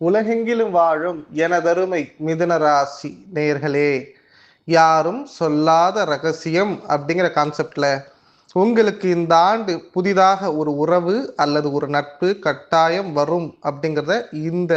உலகெங்கிலும் வாழும் எனதருமை மிதுன ராசி நேர்களே யாரும் சொல்லாத ரகசியம் அப்படிங்கிற கான்செப்ட்ல உங்களுக்கு இந்த ஆண்டு புதிதாக ஒரு உறவு அல்லது ஒரு நட்பு கட்டாயம் வரும் அப்படிங்கிறத இந்த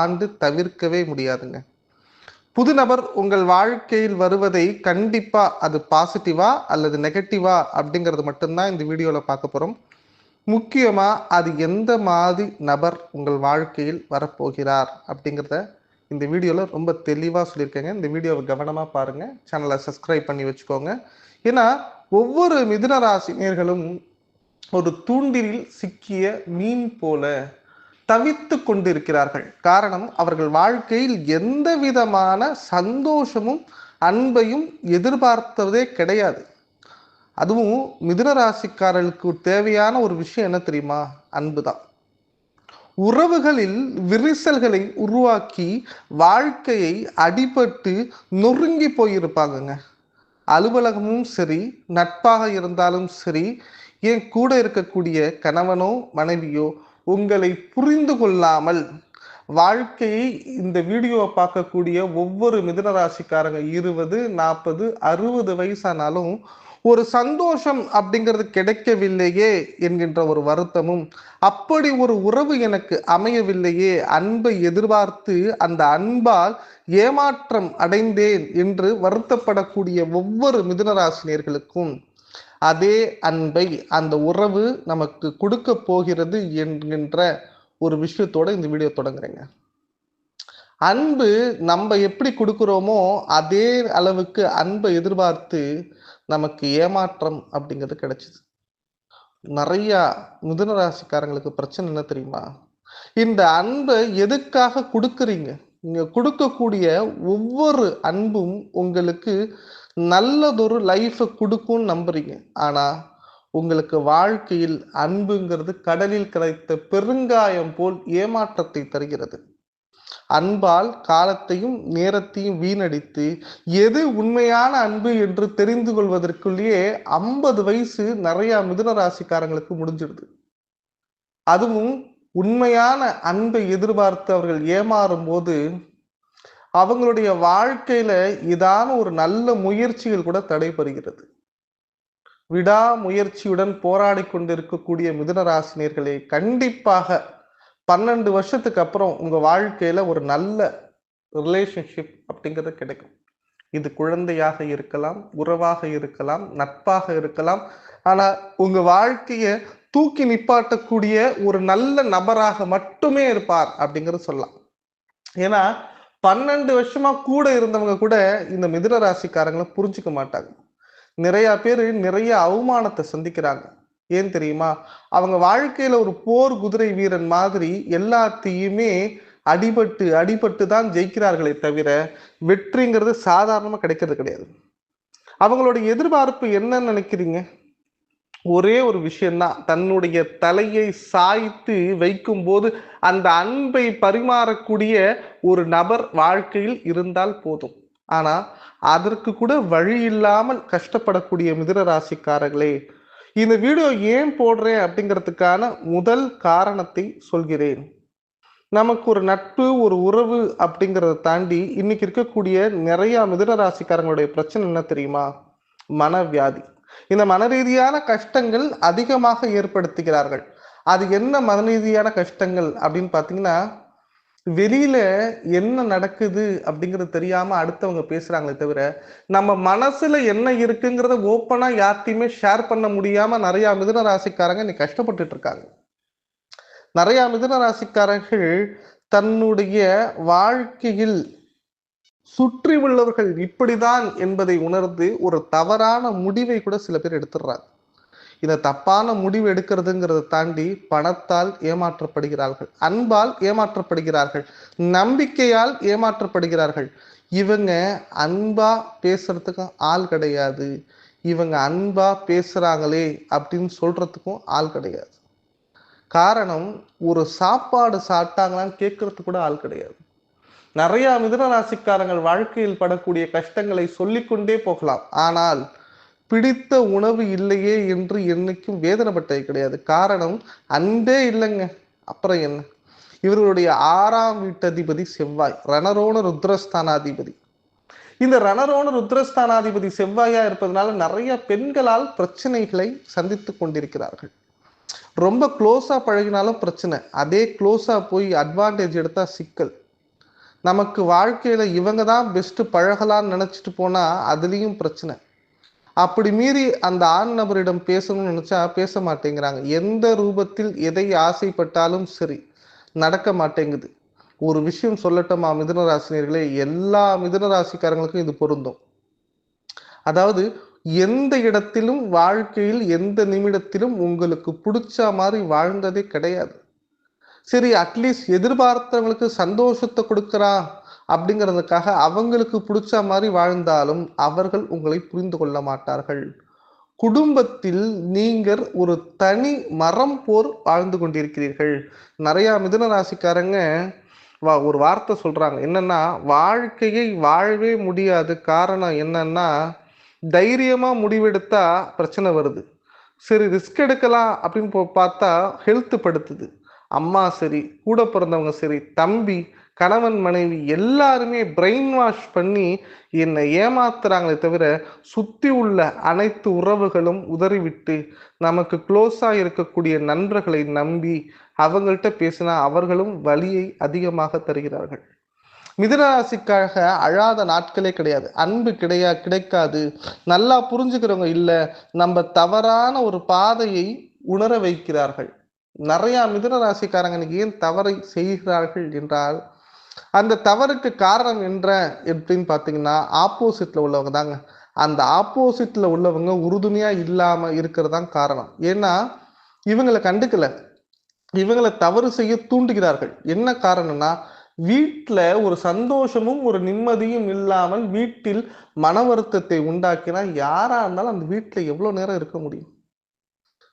ஆண்டு தவிர்க்கவே முடியாதுங்க. புது நபர் உங்கள் வாழ்க்கையில் வருவதை கண்டிப்பா அது பாசிட்டிவா அல்லது நெகட்டிவா அப்படிங்கிறது மட்டும்தான் இந்த வீடியோவில் பார்க்க போறோம். முக்கியமாக அது எந்த மாதிரி நபர் உங்கள் வாழ்க்கையில் வரப்போகிறார் அப்படிங்கிறத இந்த வீடியோவில் ரொம்ப தெளிவாக சொல்லியிருக்கேங்க. இந்த வீடியோவை கவனமாக பாருங்கள் சேனலை சப்ஸ்கிரைப் பண்ணி வச்சுக்கோங்க. ஏன்னா ஒவ்வொரு மிதுன ராசினியர்களும் ஒரு தூண்டிலில் சிக்கிய மீன் போல தவித்து கொண்டிருக்கிறார்கள். காரணம் அவர்கள் வாழ்க்கையில் எந்த விதமான சந்தோஷமும் அன்பையும் எதிர்பார்த்ததே கிடையாது. அதுவும் மிதுன ராசிக்காரர்களுக்கு தேவையான ஒரு விஷயம் என்ன தெரியுமா? அன்பு தான். உறவுகளில் விரிசல்களை உருவாக்கி வாழ்க்கையை அடிபட்டு நொறுங்கி போயிருப்பாங்கங்க. அலுவலகமும் சரி நட்பாக இருந்தாலும் சரி என் கூட இருக்கக்கூடிய கணவனோ மனைவியோ உங்களை புரிந்து கொள்ளாமல் வாழ்க்கையை இந்த வீடியோவை பார்க்கக்கூடிய ஒவ்வொரு மிதனராசிக்காரங்க இருபது நாற்பது அறுபது வயசானாலும் ஒரு சந்தோஷம் அப்படிங்கிறது கிடைக்கவில்லையே என்கின்ற ஒரு வருத்தமும் அப்படி ஒரு உறவு எனக்கு அமையவில்லையே அன்பை எதிர்பார்த்து அந்த அன்பால் ஏமாற்றம் அடைந்தேன் என்று வருத்தப்படக்கூடிய ஒவ்வொரு மிதுனராசினியர்களுக்கும் அதே அன்பை அந்த உறவு நமக்கு கொடுக்க போகிறது என்கின்ற ஒரு விஷயத்தோட இந்த வீடியோ தொடங்குறேங்க. அன்பு நம்ம எப்படி கொடுக்குறோமோ அதே அளவுக்கு அன்பை எதிர்பார்த்து நமக்கு ஏமாற்றம் அப்படிங்கிறது கிடைச்சிது. நிறைய மிதுன ராசிக்காரங்களுக்கு பிரச்சனை என்ன தெரியுமா? இந்த அன்பை எதுக்காக கொடுக்குறீங்க? நீங்க கொடுக்கக்கூடிய ஒவ்வொரு அன்பும் உங்களுக்கு நல்லதொரு லைஃபை கொடுக்கும்னு நம்புறீங்க. ஆனா உங்களுக்கு வாழ்க்கையில் அன்புங்கிறது கடலில் கிடைத்த பெருங்காயம் போல் ஏமாற்றத்தை தருகிறது. அன்பால் காலத்தையும் நேரத்தையும் வீணடித்து எது உண்மையான அன்பு என்று தெரிந்து கொள்வதற்குள்ளேயே ஐம்பது வயசு நிறைய மிதுன ராசிக்காரங்களுக்கு முடிஞ்சிடுது. அதுவும் உண்மையான அன்பை எதிர்பார்த்து அவர்கள் ஏமாறும் போது அவங்களுடைய வாழ்க்கையில இதான ஒரு நல்ல முயற்சிகள் கூட தடைபடுகிறது. விடா முயற்சியுடன் போராடி கொண்டிருக்கக்கூடிய மிதுன ராசினியர்களே கண்டிப்பாக பன்னெண்டு வருஷத்துக்கு அப்புறம் உங்க வாழ்க்கையில ஒரு நல்ல ரிலேஷன்ஷிப் அப்படிங்கிறது கிடைக்கும். இது குழந்தையாக இருக்கலாம் உறவாக இருக்கலாம் நட்பாக இருக்கலாம். ஆனா உங்க வாழ்க்கைய தூக்கி நிப்பாட்டக்கூடிய ஒரு நல்ல நபராக மட்டுமே இருப்பார் அப்படிங்கிறது சொல்லலாம். ஏன்னா பன்னெண்டு வருஷமா கூட இருந்தவங்க கூட இந்த மிதுன ராசிக்காரங்களை புரிஞ்சுக்க மாட்டாங்க. நிறைய பேர் நிறைய அவமானத்தை சந்திக்கிறாங்க. ஏன் தெரியுமா? அவங்க வாழ்க்கையில ஒரு போர் குதிரை வீரன் மாதிரி எல்லாத்தையுமே அடிபட்டு அடிபட்டு தான் ஜெயிக்கிறார்களே தவிர வெற்றிங்கிறது சாதாரணமாக கிடைக்கிறது கிடையாது. அவங்களுடைய எதிர்பார்ப்பு என்னன்னு நினைக்கிறீங்க? ஒரே ஒரு விஷயம்தான் தன்னுடைய தலையை சாய்த்து வைக்கும் போது அந்த அன்பை பரிமாறக்கூடிய ஒரு நபர் வாழ்க்கையில் இருந்தால் போதும். ஆனா அதற்கு கூட வழி இல்லாமல் கஷ்டப்படக்கூடிய மிதுன ராசிக்காரர்களே இந்த வீடியோ ஏன் போடுறேன் அப்படிங்கிறதுக்கான முதல் காரணத்தை சொல்கிறேன். நமக்கு ஒரு நட்பு ஒரு உறவு அப்படிங்கிறத தாண்டி இன்னைக்கு இருக்கக்கூடிய நிறைய மிதுன ராசிக்காரங்களுடைய பிரச்சனை என்ன தெரியுமா? மனவியாதி. இந்த மனரீதியான கஷ்டங்கள் அதிகமாக ஏற்படுத்துகிறார்கள். அது என்ன மனரீதியான கஷ்டங்கள் அப்படின்னு பார்த்தீங்கன்னா வெளியில என்ன நடக்குது அப்படிங்கிறது தெரியாம அடுத்தவங்க பேசுறாங்களே தவிர நம்ம மனசுல என்ன இருக்குங்கிறத ஓப்பனா யார்ட்டையுமே ஷேர் பண்ண முடியாம நிறைய மிதுன ராசிக்காரங்க இன்னைக்கு கஷ்டப்பட்டுட்டு இருக்காங்க. நிறைய மிதுன ராசிக்காரர்கள் தன்னுடைய வாழ்க்கையில் சுற்றி உள்ளவர்கள் இப்படிதான் என்பதை உணர்ந்து ஒரு தவறான முடிவை கூட சில பேர் எடுத்துடுறாங்க. இந்த தப்பான முடிவு எடுக்கிறதுங்கிறத தாண்டி பணத்தால் ஏமாற்றப்படுகிறார்கள். அன்பால் ஏமாற்றப்படுகிறார்கள். நம்பிக்கையால் ஏமாற்றப்படுகிறார்கள். இவங்க அன்பா பேசுறதுக்கும் ஆள் கிடையாது. இவங்க அன்பா பேசுறாங்களே அப்படின்னு சொல்றதுக்கும் ஆள் கிடையாது. காரணம் ஒரு சாப்பாடு சாப்பிட்டாங்களான்னு கேட்கறதுக்கு கூட ஆள் கிடையாது. நிறைய மிதுன ராசிக்காரங்கள் வாழ்க்கையில் படக்கூடிய கஷ்டங்களை சொல்லிக்கொண்டே போகலாம். ஆனால் பிடித்த உணவு இல்லையே என்று என்னைக்கும் வேதனைப்பட்டது கிடையாது. காரணம் அன்பே இல்லைங்க. அப்புறம் என்ன? இவர்களுடைய ஆறாம் வீட்டதிபதி செவ்வாய் ரணரோண ருத்ரஸ்தானாதிபதி. இந்த ரணரோண ருத்ரஸ்தானாதிபதி செவ்வாயா இருப்பதனால நிறைய பெண்களால் பிரச்சனைகளை சந்தித்து கொண்டிருக்கிறார்கள். ரொம்ப க்ளோஸா பழகினாலும் பிரச்சனை. அதே க்ளோஸா போய் அட்வான்டேஜ் எடுத்தா சிக்கல். நமக்கு வாழ்க்கையில இவங்க தான் பெஸ்ட் பழகலாம்னு நினைச்சிட்டு போனா அதுலயும் பிரச்சனை. அப்படி மீறி அந்த ஆண் நபரிடம் பேசணும்னு நினச்சா பேச மாட்டேங்கிறாங்க. எந்த ரூபத்தில் எதை ஆசைப்பட்டாலும் சரி நடக்க மாட்டேங்குது. ஒரு விஷயம் சொல்லட்டுமா மிதுனராசினியர்களே? எல்லா மிதுனராசிக்காரங்களுக்கும் இது பொருந்தும். அதாவது எந்த இடத்திலும் வாழ்க்கையில் எந்த நிமிடத்திலும் உங்களுக்கு பிடிச்ச மாதிரி வாழ்ந்ததே கிடையாது. சரி அட்லீஸ்ட் எதிர்பார்த்தவங்களுக்கு சந்தோஷத்தை கொடுக்குறான். அப்படிங்கிறதுக்காக அவங்களுக்கு பிடிச்ச மாதிரி வாழ்ந்தாலும் அவர்கள் உங்களை புரிந்து கொள்ள மாட்டார்கள். குடும்பத்தில் நீங்கள் ஒரு தனி மரம் போர் வாழ்ந்து கொண்டிருக்கிறீர்கள். நிறையா மிதுன ராசிக்காரங்க வா ஒரு வார்த்தை சொல்கிறாங்க என்னென்னா வாழ்க்கையை வாழவே முடியாது. காரணம் என்னன்னா தைரியமாக முடிவெடுத்தா பிரச்சனை வருது. சரி ரிஸ்க் எடுக்கலாம் அப்படின்னு பார்த்தா ஹெல்த் படுத்துது. அம்மா சரி கூட பிறந்தவங்க சரி தம்பி கணவன் மனைவி எல்லாருமே பிரெயின் வாஷ் பண்ணி என்னை ஏமாத்துறாங்களே தவிர சுத்தி உள்ள அனைத்து உறவுகளும் உதறிவிட்டு நமக்கு க்ளோஸா இருக்கக்கூடிய நண்பர்களை நம்பி அவங்கள்ட்ட பேசினா அவர்களும் வலியை அதிகமாக தருகிறார்கள். மிதுனராசிக்காக அழாத நாட்களே கிடையாது. அன்பு கிடையா கிடைக்காது. நல்லா புரிஞ்சுக்கிறவங்க இல்லை. நம்ம தவறான ஒரு பாதையை உணர வைக்கிறார்கள். நிறையா மிதுன ராசிக்காரங்க ஏன் தவறை செய்கிறார்கள் என்றால் அந்த தவறுக்கு காரணம் என்ற எப்படின்னு பார்த்தீங்கன்னா ஆப்போசிட்ல உள்ளவங்க தாங்க. அந்த ஆப்போசிட்ல உள்ளவங்க உறுதுணையா இல்லாம இருக்கிறது காரணம். ஏன்னா இவங்களை கண்டுக்கல. இவங்களை தவறு செய்ய தூண்டுகிறார்கள். என்ன காரணம்னா வீட்டுல ஒரு சந்தோஷமும் ஒரு நிம்மதியும் இல்லாமல் வீட்டில் மன வருத்தத்தை உண்டாக்கினா யாரா இருந்தாலும் அந்த வீட்டுல எவ்வளவு நேரம் இருக்க முடியும்?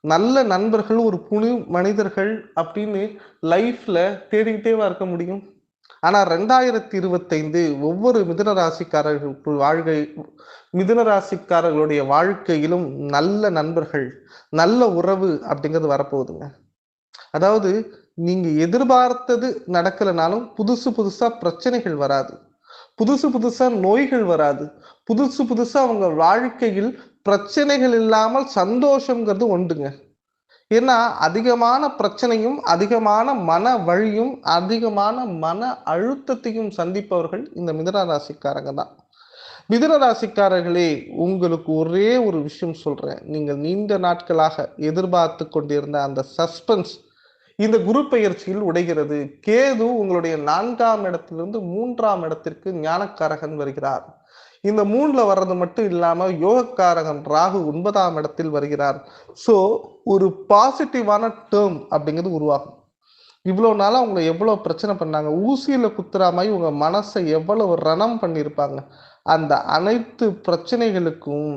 நல்ல நண்பர்கள் ஒரு புனி மனிதர்கள் அப்படின்னு லைஃப்ல தேடிக்கிட்டேவா இருக்க முடியும்? ஆனால் ரெண்டாயிரத்தி இருபத்தைந்து ஒவ்வொரு மிதுன ராசிக்காரர்களுக்கு வாழ்க்கை மிதுன ராசிக்காரர்களுடைய வாழ்க்கையிலும் நல்ல நண்பர்கள் நல்ல உறவு அப்படிங்கிறது வரப்போகுதுங்க. அதாவது நீங்க எதிர்பார்த்தது நடக்கலைனாலும் புதுசு புதுசா பிரச்சனைகள் வராது. புதுசு புதுசா நோய்கள் வராது. புதுசு புதுசா அவங்க வாழ்க்கையில் பிரச்சனைகள் இல்லாமல் சந்தோஷங்கிறது உண்டுங்க. ஏன்னா அதிகமான பிரச்சனையும் அதிகமான மன வழியும் அதிகமான மன அழுத்தத்தையும் சந்திப்பவர்கள் இந்த மிதுன ராசிக்காரங்க தான். மிதுன ராசிக்காரர்களே உங்களுக்கு ஒரே ஒரு விஷயம் சொல்றேன். நீங்கள் நீண்ட நாட்களாக எதிர்பார்த்து கொண்டிருந்த அந்த சஸ்பென்ஸ் இந்த குரு பயிற்சியில் உடைகிறது. கேது உங்களுடைய நான்காம் இடத்திலிருந்து மூன்றாம் இடத்திற்கு ஞானக்காரகன் வருகிறார். இந்த மூணுல வர்றது மட்டும் இல்லாம யோகக்காரகன் ராகு ஒன்பதாம் இடத்தில் வருகிறார். சோ ஒரு பாசிட்டிவான டேர்ம் அப்படிங்கிறது உருவாகும். இவ்வளவு நாளா உங்களை எவ்வளவு பிரச்சனை பண்ணாங்க. ஊசியில குத்துற மாதிரி உங்க மனசை எவ்வளவு ரணம் பண்ணியிருப்பாங்க அந்த அனைத்து பிரச்சனைகளுக்கும்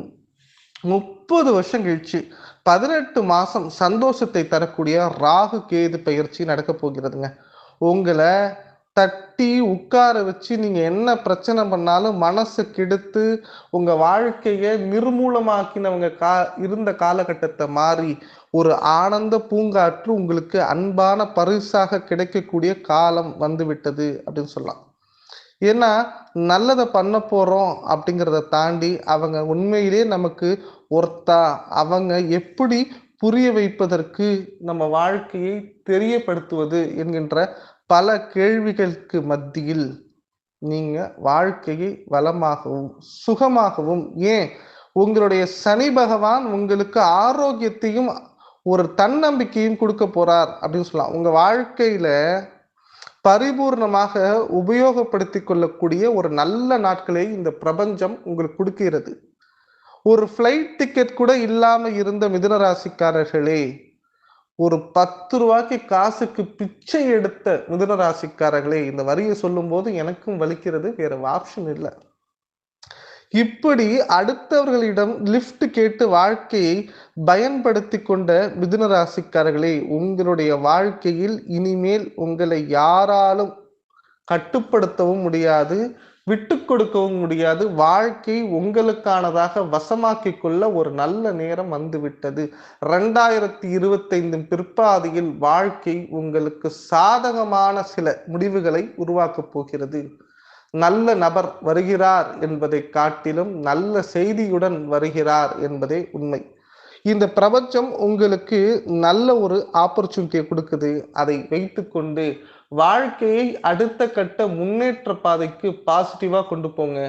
முப்பது வருஷம் கழிச்சு பதினெட்டு மாசம் சந்தோஷத்தை தரக்கூடிய ராகு கேது பயிற்சி நடக்க போகிறதுங்க. உங்களை தட்டி உட்கார வச்சு நீங்க என்ன பிரச்சனை பண்ணாலும் மனசு கெடுத்து உங்க வாழ்க்கையை நிர்மூலமாக்கினவங்க கா இருந்த காலகட்டத்தை மாறி ஒரு ஆனந்த பூங்காற்று உங்களுக்கு அன்பான பரிசாக கிடைக்கக்கூடிய காலம் வந்து விட்டது அப்படின்னு சொல்லலாம். ஏன்னா நல்லதை பண்ண போறோம் அப்படிங்கிறத தாண்டி அவங்க உண்மையிலே நமக்கு ஒருத்தா அவங்க எப்படி புரிய வைப்பதற்கு நம்ம வாழ்க்கையை தெரியப்படுத்துவது என்கின்ற பல கேள்விகளுக்கு மத்தியில் நீங்க வாழ்க்கையை வளமாகவும் சுகமாகவும் ஏன்? உங்களுடைய சனி பகவான் உங்களுக்கு ஆரோக்கியத்தையும் ஒரு தன்னம்பிக்கையும் கொடுக்க போறார் அப்படின்னு சொல்லலாம். உங்க வாழ்க்கையில பரிபூர்ணமாக உபயோகப்படுத்தி கொள்ளக்கூடிய ஒரு நல்ல நாட்களை இந்த பிரபஞ்சம் உங்களுக்கு கொடுக்கிறது. ஒரு ஃப்ளைட் டிக்கெட் கூட இல்லாம இருந்த மிதுன ராசிக்காரர்களே ஒரு பத்து ரூபாய்க்கு காசுக்கு பிச்சை எடுத்த மிதுன ராசிக்காரர்களே இந்த வரியை சொல்லும் போது எனக்கும் வலிக்கிறது வேற ஆப்ஷன் இல்லை. இப்படி அடுத்தவர்களிடம் லிஃப்ட் கேட்டு வாழ்க்கையை பயன்படுத்தி கொண்ட மிதுன ராசிக்காரர்களே உங்களுடைய வாழ்க்கையில் இனிமேல் உங்களை யாராலும் கட்டுப்படுத்தவும் முடியாது. விட்டு கொடுக்கவும் முடியாது. வாழ்க்கை உங்களுக்கானதாக வசமாக்கி கொள்ள ஒரு நல்ல நேரம் வந்துவிட்டது. ரெண்டாயிரத்தி இருபத்தைந்து பிற்பாதியில் வாழ்க்கை உங்களுக்கு சாதகமான சில முடிவுகளை உருவாக்கப் போகிறது. நல்ல நபர் வருகிறார் என்பதை காட்டிலும் நல்ல செய்தியுடன் வருகிறார் என்பதே உண்மை. இந்த பிரபஞ்சம் உங்களுக்கு நல்ல ஒரு ஆப்பர்ச்சுனிட்டியை கொடுக்குது. அதை வைத்துக்கொண்டு வாழ்க்கையை அடுத்த கட்ட முன்னேற்ற பாதைக்கு பாசிட்டிவாக கொண்டு போங்க.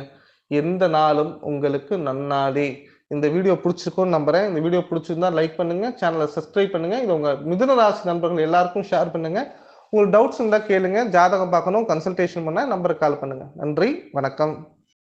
எந்த நாளும் உங்களுக்கு நன்னாடே. இந்த வீடியோ பிடிச்சிருக்கும்னு நம்புறேன். இந்த வீடியோ பிடிச்சிருந்தா லைக் பண்ணுங்க. சேனலை சப்ஸ்கிரைப் பண்ணுங்க. இது உங்க மிதுன ராசி நண்பர்கள் எல்லாருக்கும் ஷேர் பண்ணுங்க. உங்களுக்கு டவுட்ஸ் இருந்தால் கேளுங்க. ஜாதகம் பார்க்கணும். கன்சல்டேஷன் பண்ண நம்பருக்கு கால் பண்ணுங்க. நன்றி. வணக்கம்.